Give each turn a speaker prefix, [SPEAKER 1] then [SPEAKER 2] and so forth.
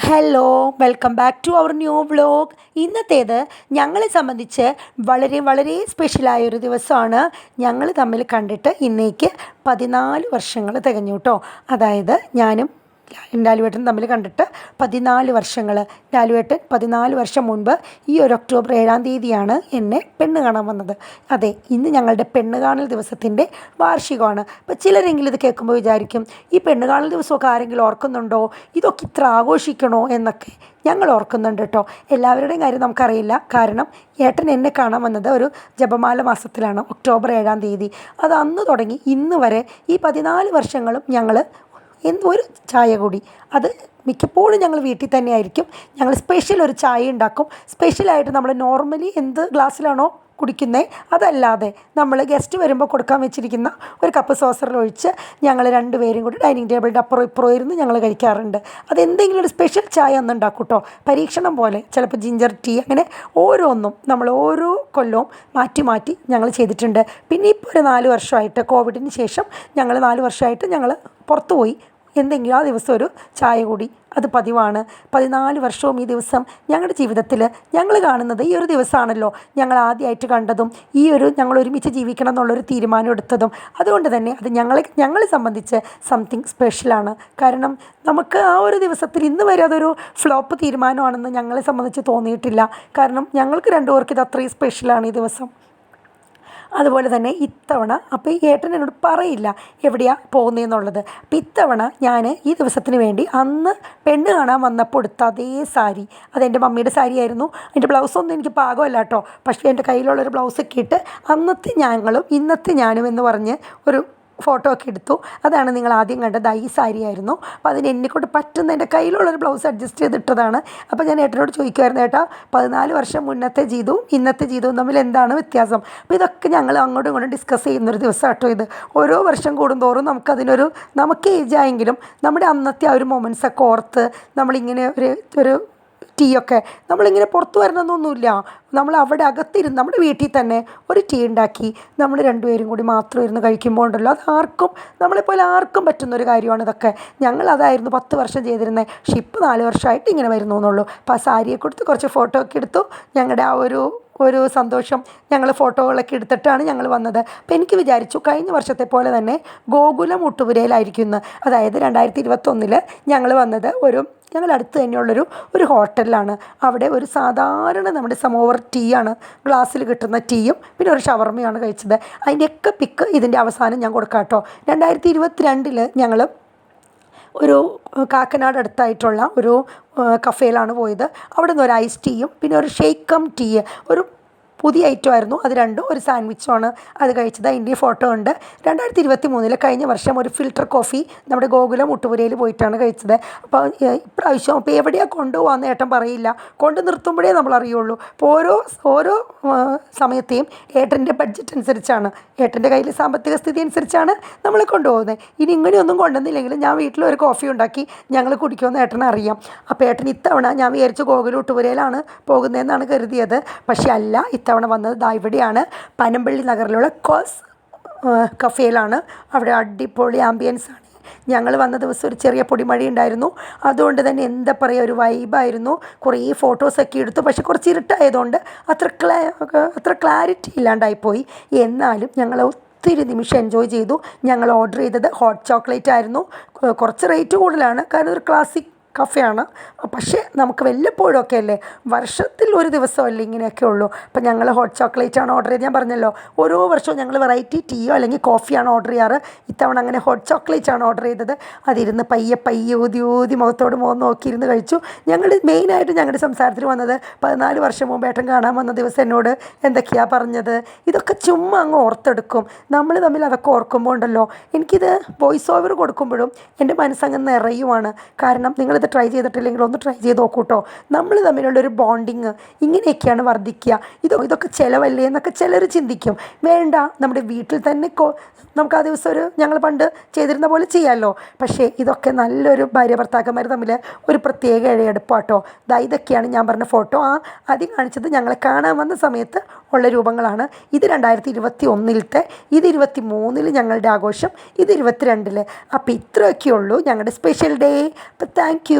[SPEAKER 1] Hello welcome back to our new vlog ഇന്നത്തേത് ഞങ്ങളെ സംബന്ധിച്ച് വളരെ വളരെ സ്പെഷ്യലായ ഒരു ദിവസമാണ്. ഞങ്ങൾ തമ്മിൽ കണ്ടിട്ട് ഇന്നേക്ക് പതിനാല് വർഷങ്ങൾ തികഞ്ഞു കേട്ടോ അതായത് ഞാനും ലാലുവേട്ടൻ തമ്മിൽ കണ്ടിട്ട് പതിനാല് വർഷങ്ങൾ. ലാലുവേട്ടൻ പതിനാല് വർഷം മുൻപ് ഈ ഒരു ഒക്ടോബർ ഏഴാം തീയതിയാണ് എന്നെ പെണ്ണ് കാണാൻ വന്നത്. അതെ ഇന്ന് ഞങ്ങളുടെ പെണ്ണ് കാണൽ ദിവസത്തിന്റെ വാർഷികമാണ്. അപ്പോൾ ചിലരെങ്കിലും ഇത് കേൾക്കുമ്പോൾ വിചാരിക്കും ഈ പെണ്ണ് കാണൽ ദിവസമൊക്കെ ആരെങ്കിലും ഓർക്കുന്നുണ്ടോ? ഇതൊക്കെ ഇത്ര ആഘോഷിക്കണോ എന്നൊക്കെ ഞങ്ങൾ ഓർക്കുന്നുണ്ട് കേട്ടോ. എല്ലാവരുടെയും കാര്യം നമുക്കറിയില്ല. കാരണം ഏട്ടൻ എന്നെ കാണാൻ വന്നത് ഒരു ജപമാല മാസത്തിലാണ് ഒക്ടോബർ ഏഴാം തീയതി. അത് അന്ന് തുടങ്ങി ഇന്ന് വരെ ഈ പതിനാല് വർഷങ്ങളും ഞങ്ങൾ എന്ത് ഒരു ചായ കൂടി. അത് മിക്കപ്പോഴും ഞങ്ങൾ വീട്ടിൽ തന്നെ ആയിരിക്കും ഞങ്ങൾ സ്പെഷ്യൽ ഒരു ചായ ഉണ്ടാക്കും. സ്പെഷ്യലായിട്ട് നമ്മൾ നോർമലി എന്ത് ഗ്ലാസ്സിലാണോ കുടിക്കുന്നത് അതല്ലാതെ നമ്മൾ ഗസ്റ്റ് വരുമ്പോൾ കൊടുക്കാൻ വെച്ചിരിക്കുന്ന ഒരു കപ്പ് സോസറിൽ ഒഴിച്ച് ഞങ്ങൾ രണ്ടുപേരും കൂടി ഡൈനിങ് ടേബിളിന്റെ അപ്പുറം ഇപ്പുറം ഇരുന്ന് ഞങ്ങൾ കഴിക്കാറുണ്ട്. അത് എന്തെങ്കിലും ഒരു സ്പെഷ്യൽ ചായ ഒന്ന് ഉണ്ടാക്കും കേട്ടോ പരീക്ഷണം പോലെ ചിലപ്പോൾ ജിഞ്ചർ ടീ അങ്ങനെ ഓരോന്നും നമ്മൾ ഓരോ കൊല്ലവും മാറ്റി മാറ്റി ഞങ്ങൾ ചെയ്തിട്ടുണ്ട്. പിന്നെ ഇപ്പോൾ ഒരു നാല് വർഷമായിട്ട് കോവിഡിന് ശേഷം ഞങ്ങൾ നാല് വർഷമായിട്ട് ഞങ്ങൾ പുറത്തു പോയി എന്തെങ്കിലും ആ ദിവസം ഒരു ചായ കൂടി. അത് പതിവാണ്. പതിനാല് വർഷവും ഈ ദിവസം ഞങ്ങളുടെ ജീവിതത്തിൽ ഞങ്ങൾ കാണുന്നത് ഈ ഒരു ദിവസമാണല്ലോ. ഞങ്ങൾ ആദ്യമായിട്ട് കണ്ടതും ഈ ഒരു ഞങ്ങൾ ഒരുമിച്ച് ജീവിക്കണം എന്നുള്ളൊരു തീരുമാനം എടുത്തതും. അതുകൊണ്ട് തന്നെ അത് ഞങ്ങളെ ഞങ്ങളെ സംബന്ധിച്ച് സംതിങ് സ്പെഷ്യലാണ് കാരണം നമുക്ക് ആ ഒരു ദിവസത്തിൽ ഇന്ന് വരെ അതൊരു ഫ്ലോപ്പ് തീരുമാനമാണെന്ന് ഞങ്ങളെ സംബന്ധിച്ച് തോന്നിയിട്ടില്ല. കാരണം ഞങ്ങൾക്ക് രണ്ടുപേർക്ക് ഇത് അത്രയും സ്പെഷ്യലാണ് ഈ ദിവസം. അതുപോലെ തന്നെ ഇത്തവണ അപ്പോൾ ഈ ഏട്ടൻ എന്നോട് പറയില്ല എവിടെയാണ് പോകുന്നതെന്നുള്ളത് അപ്പോൾ ഇത്തവണ ഞാൻ ഈ ദിവസത്തിന് വേണ്ടി അന്ന് പെണ്ണ് കാണാൻ വന്നപ്പോൾ എടുത്ത അതേ സാരി. അതെന്റെ മമ്മിയുടെ സാരി ആയിരുന്നു അതിന്റെ ബ്ലൗസൊന്നും എനിക്ക് പാകമല്ല കേട്ടോ. പക്ഷേ എന്റെ കയ്യിലുള്ളൊരു ബ്ലൗസൊക്കെ ഇട്ട് അന്നത്തെ ഞങ്ങളും ഇന്നത്തെ ഞാനും എന്ന് പറഞ്ഞ് ഒരു ഫോട്ടോ ഒക്കെ എടുത്തു. അതാണ് നിങ്ങൾ ആദ്യം കണ്ടത്. ഈ സാരി ആയിരുന്നു. അപ്പോൾ അതിന് എന്നെക്കൊണ്ട് പറ്റുന്ന എന്റെ കയ്യിലുള്ളൊരു ബ്ലൗസ് അഡ്ജസ്റ്റ് ചെയ്തിട്ടതാണ്. അപ്പോൾ ഞാൻ ഏട്ടനോട് ചോദിക്കുമായിരുന്നു ഏട്ടാ പതിനാല് വർഷം മുന്നത്തെ ജീവിതവും ഇന്നത്തെ ജീവിതവും തമ്മിൽ എന്താണ് വ്യത്യാസം? അപ്പോൾ ഇതൊക്കെ ഞങ്ങൾ അങ്ങോട്ടും ഇങ്ങോട്ടും ഡിസ്കസ് ചെയ്യുന്നൊരു ദിവസം കേട്ടോ ഇത്. ഓരോ വർഷം കൂടുന്തോറും നമുക്കതിനൊരു നമുക്ക് ഏജ് ആയെങ്കിലും നമ്മുടെ അന്നത്തെ ആ ഒരു മൊമെന്റ്സൊക്കെ ഓർത്ത് നമ്മളിങ്ങനെ ഒരു ഒരു ടീ ഒക്കെ നമ്മളിങ്ങനെ പുറത്ത് വരണമെന്നൊന്നുമില്ല. നമ്മൾ അവിടെ അകത്തിരുന്ന് നമ്മുടെ വീട്ടിൽ തന്നെ ഒരു ടീ ഉണ്ടാക്കി നമ്മൾ രണ്ടുപേരും കൂടി മാത്രം ഇരുന്ന് കഴിക്കുമ്പോൾ ഉണ്ടല്ലോ. അത് ആർക്കും നമ്മളെപ്പോലെ ആർക്കും പറ്റുന്ന ഒരു കാര്യമാണ് ഇതൊക്കെ. ഞങ്ങൾ അതായിരുന്നു പത്ത് വർഷം ചെയ്തിരുന്നത് പക്ഷേ ഇപ്പോൾ നാല് വർഷമായിട്ട് ഇങ്ങനെ വരുന്നു എന്നുള്ളൂ. അപ്പോൾ ആ സാരിയെ കൊടുത്ത് കുറച്ച് ഫോട്ടോ ഒക്കെ എടുത്തു. ഞങ്ങളുടെ ആ ഒരു ഒരു സന്തോഷം ഞങ്ങൾ ഫോട്ടോകളൊക്കെ എടുത്തിട്ടാണ് ഞങ്ങൾ വന്നത്. അപ്പോൾ എനിക്ക് വിചാരിച്ചു കഴിഞ്ഞ വർഷത്തെ പോലെ തന്നെ ഗോകുലം ഊട്ടുപുരയിലായിരിക്കുന്നു അതായത് രണ്ടായിരത്തി ഇരുപത്തൊന്നിൽ ഞങ്ങൾ വന്നത് ഒരു ഞങ്ങൾ അടുത്ത് തന്നെയുള്ളൊരു ഒരു ഹോട്ടലിലാണ്. അവിടെ ഒരു സാധാരണ നമ്മുടെ സമോവർ ടീ ആണ് ഗ്ലാസ്സിൽ കിട്ടുന്ന ടീയും പിന്നെ ഒരു ഷവർമയാണ് കഴിച്ചത്. അതിന്റെയൊക്കെ പിക്ക് ഇതിന്റെ അവസാനം ഞാൻ കൊടുക്കാം കേട്ടോ. രണ്ടായിരത്തി ഇരുപത്തി രണ്ടിൽ ഞങ്ങൾ ഒരു കാക്കനാട് അടുത്തായിട്ടുള്ള ഒരു കഫേയിലാണ് പോയത്. അവിടെ നിന്ന് ഒരു ഐസ് ടീയും പിന്നെ ഒരു ഷേക്കം ടീ ഒരു പുതിയ ഐറ്റം ആയിരുന്നു. അത് രണ്ടും ഒരു സാൻഡ്വിച്ചുമാണ് അത് കഴിച്ചത് അതിന്റെ ഫോട്ടോ ഉണ്ട്. രണ്ടായിരത്തി ഇരുപത്തി മൂന്നിൽ കഴിഞ്ഞ വർഷം ഒരു ഫിൽറ്റർ കോഫി നമ്മുടെ ഗോകുലം മുട്ടുപുരയിൽ പോയിട്ടാണ് കഴിച്ചത്. അപ്പോൾ ഇപ്രാവശ്യം അപ്പോൾ എവിടെയാണ് കൊണ്ടുപോകാമെന്ന് ഏട്ടൻ പറയില്ല. കൊണ്ടു നിർത്തുമ്പോഴേ നമ്മൾ അറിയുള്ളൂ. അപ്പോൾ ഓരോ ഓരോ സമയത്തെയും ഏട്ടന്റെ ബഡ്ജറ്റ് അനുസരിച്ചാണ്. ഏട്ടന്റെ കയ്യിൽ സാമ്പത്തിക സ്ഥിതി അനുസരിച്ചാണ് നമ്മൾ കൊണ്ടുപോകുന്നത് ഇനി ഇങ്ങനെയൊന്നും കൊണ്ടുവന്നില്ലെങ്കിൽ ഞാൻ വീട്ടിൽ ഒരു കോഫി ഉണ്ടാക്കി ഞങ്ങൾ കുടിക്കുമെന്ന് ഏട്ടനെ അറിയാം. അപ്പോൾ ഏട്ടൻ ഇത്തവണ ഞാൻ വിചാരിച്ചു ഗോകുലം മുട്ടുപുരയിലാണ് പോകുന്നതെന്നാണ് കരുതിയത്. പക്ഷേ അല്ല വന്നത്. ദാ ഇവിടെയാണ് പനമ്പള്ളി നഗറിലുള്ള കോസ് കഫേയിലാണ് അവിടെ അടിപൊളി ആംബിയൻസ് ആണ്. ഞങ്ങൾ വന്ന ദിവസം ഒരു ചെറിയ പൊടിമഴ ഉണ്ടായിരുന്നു. അതുകൊണ്ട് തന്നെ എന്താ പറയുക ഒരു വൈബായിരുന്നു കുറേ ഫോട്ടോസൊക്കെ എടുത്തു. പക്ഷെ കുറച്ച് ഇരുട്ടായതുകൊണ്ട് അത്ര ക്ലാ അത്ര ക്ലാരിറ്റി ഇല്ലാണ്ടായിപ്പോയി എന്നാലും ഞങ്ങൾ ഒത്തിരി നിമിഷം എൻജോയ് ചെയ്തു. ഞങ്ങൾ ഓർഡർ ചെയ്തത് ഹോട്ട് ചോക്ലേറ്റ് ആയിരുന്നു. കുറച്ച് റേറ്റ് കൂടുതലാണ്. കാരണം ഒരു ക്ലാസിക് കഫയാണ്. പക്ഷേ നമുക്ക് വല്ലപ്പോഴൊക്കെ അല്ലേ? വർഷത്തിൽ ഒരു ദിവസം ദിവസമല്ലേ ഇങ്ങനെയൊക്കെ ഉള്ളൂ. അപ്പം ഞങ്ങൾ ഹോട്ട് ചോക്ലേറ്റ് ആണ് ഓർഡർ ചെയ്ത് ഞാൻ പറഞ്ഞല്ലോ ഓരോ വർഷവും ഞങ്ങൾ വെറൈറ്റി ടീയോ അല്ലെങ്കിൽ കോഫിയാണ് ഓർഡർ ചെയ്യാറ്. ഇത്തവണ അങ്ങനെ ഹോട്ട് ചോക്ലേറ്റ് ആണ് ഓർഡർ ചെയ്തത്. അതിരുന്ന് പയ്യെ പയ്യെ ഊതി ഊതി മുഖത്തോട് മുഖം നോക്കിയിരുന്ന് കഴിച്ചു. ഞങ്ങൾ മെയിനായിട്ട് ഞങ്ങളുടെ സംസാരത്തിൽ വന്നത് പതിനാല് വർഷം മുമ്പ് ഏട്ടൻ കാണാൻ വന്ന ദിവസം എന്നോട് എന്തൊക്കെയാണ് പറഞ്ഞത്? ഇതൊക്കെ ചുമ്മാ അങ്ങ് ഓർത്തെടുക്കും. നമ്മൾ തമ്മിൽ അതൊക്കെ ഓർക്കുമ്പോൾ ഉണ്ടല്ലോ. എനിക്കിത് വോയിസ് ഓവർ കൊടുക്കുമ്പോഴും എന്റെ മനസ്സങ്ങ് നിറയുവാണ്. കാരണം നിങ്ങളിത് ട്രൈ ചെയ്തിട്ടില്ലെങ്കിൽ ഒന്ന് ട്രൈ ചെയ്ത് നോക്കൂ കേട്ടോ നമ്മൾ തമ്മിലുള്ളൊരു ബോണ്ടിങ് ഇങ്ങനെയൊക്കെയാണ് വർദ്ധിക്കുക. ഇത് ഇതൊക്കെ ചിലവല്ലേ എന്നൊക്കെ ചിലർ ചിന്തിക്കും. വേണ്ട നമ്മുടെ വീട്ടിൽ തന്നെ നമുക്ക് ആ ദിവസം ഒരു ഞങ്ങൾ പണ്ട് ചെയ്തിരുന്ന പോലെ ചെയ്യാമല്ലോ പക്ഷേ ഇതൊക്കെ നല്ലൊരു ഭാര്യ ഭർത്താക്കന്മാർ തമ്മിൽ ഒരു പ്രത്യേക ഇഴയെടുപ്പാട്ടോ ദാ ഇതൊക്കെയാണ് ഞാൻ പറഞ്ഞ ഫോട്ടോ ആ ആദ്യം കാണിച്ചത് ഞങ്ങളെ കാണാൻ വന്ന സമയത്ത് ഉള്ള രൂപങ്ങളാണ്. ഇത് രണ്ടായിരത്തി ഇരുപത്തി ഒന്നിലത്തെ ഇത് ഇരുപത്തി മൂന്നിൽ ഞങ്ങളുടെ ആഘോഷം ഇത് ഇരുപത്തിരണ്ടിൽ അപ്പോൾ ഇത്രയൊക്കെ ഉള്ളൂ ഞങ്ങളുടെ സ്പെഷ്യൽ ഡേ. അപ്പോൾ താങ്ക്